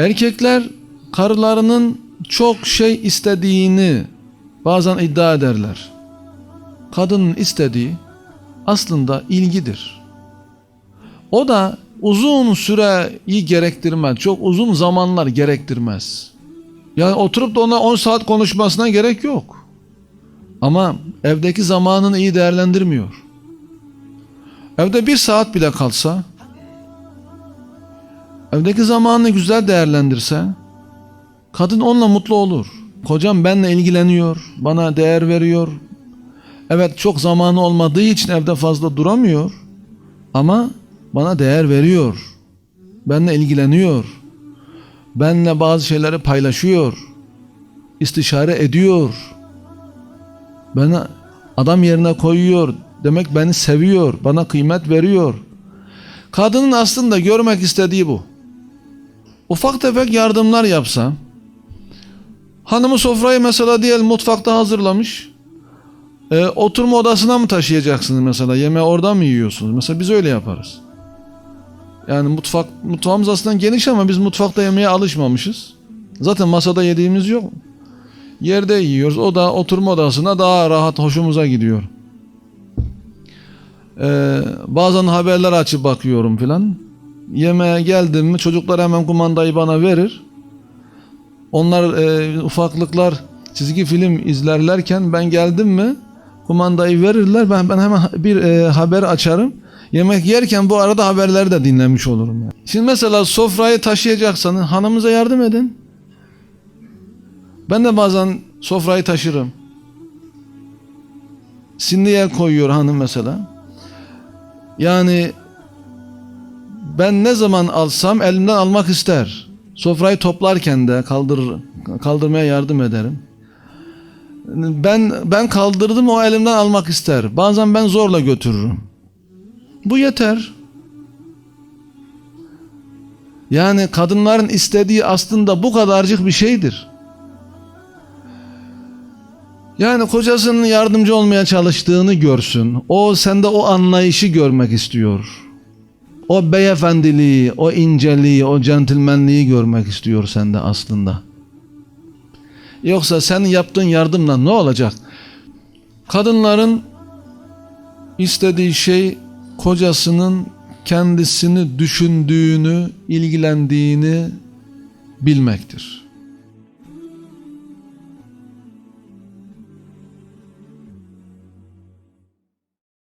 Erkekler karılarının çok şey istediğini bazen iddia ederler. Kadının istediği aslında ilgidir. O da uzun süreyi gerektirmez. Çok uzun zamanlar gerektirmez. Yani oturup da ona 10 saat konuşmasına gerek yok. Ama evdeki zamanını iyi değerlendirmiyor. Evde bir saat bile kalsa, evdeki zamanını güzel değerlendirse, kadın onunla mutlu olur. Kocam benimle ilgileniyor, bana değer veriyor. Evet çok zamanı olmadığı için evde fazla duramıyor. Ama bana değer veriyor. Benimle ilgileniyor. Benimle bazı şeyleri paylaşıyor. istişare ediyor. Beni adam yerine koyuyor. Demek beni seviyor. Bana kıymet veriyor. Kadının aslında görmek istediği bu. Ufak tefek yardımlar yapsa. Hanımı sofrayı mesela diyelim mutfakta hazırlamış. Ee, oturma odasına mı taşıyacaksınız mesela? Yemeği orada mı yiyorsunuz? Mesela biz öyle yaparız. Yani mutfak mutfağımız aslında geniş ama biz mutfakta yemeğe alışmamışız. Zaten masada yediğimiz yok. Yerde yiyoruz. O da oturma odasına daha rahat hoşumuza gidiyor. Ee, bazen haberler açıp bakıyorum filan. Yemeğe geldim mi çocuklar hemen kumandayı bana verir. Onlar e, ufaklıklar çizgi film izlerlerken ben geldim mi kumandayı verirler. Ben ben hemen bir e, haber açarım. Yemek yerken bu arada haberleri de dinlemiş olurum. Yani. Şimdi mesela sofrayı taşıyacaksanız hanımıza yardım edin. Ben de bazen sofrayı taşırım. Sindiye koyuyor hanım mesela. Yani ben ne zaman alsam elimden almak ister. Sofrayı toplarken de kaldır kaldırmaya yardım ederim. Ben ben kaldırdım o elimden almak ister. Bazen ben zorla götürürüm. Bu yeter. Yani kadınların istediği aslında bu kadarcık bir şeydir. Yani kocasının yardımcı olmaya çalıştığını görsün. O sende o anlayışı görmek istiyor. O beyefendiliği, o inceliği, o centilmenliği görmek istiyor sende aslında. Yoksa senin yaptığın yardımla ne olacak? Kadınların istediği şey kocasının kendisini düşündüğünü, ilgilendiğini bilmektir.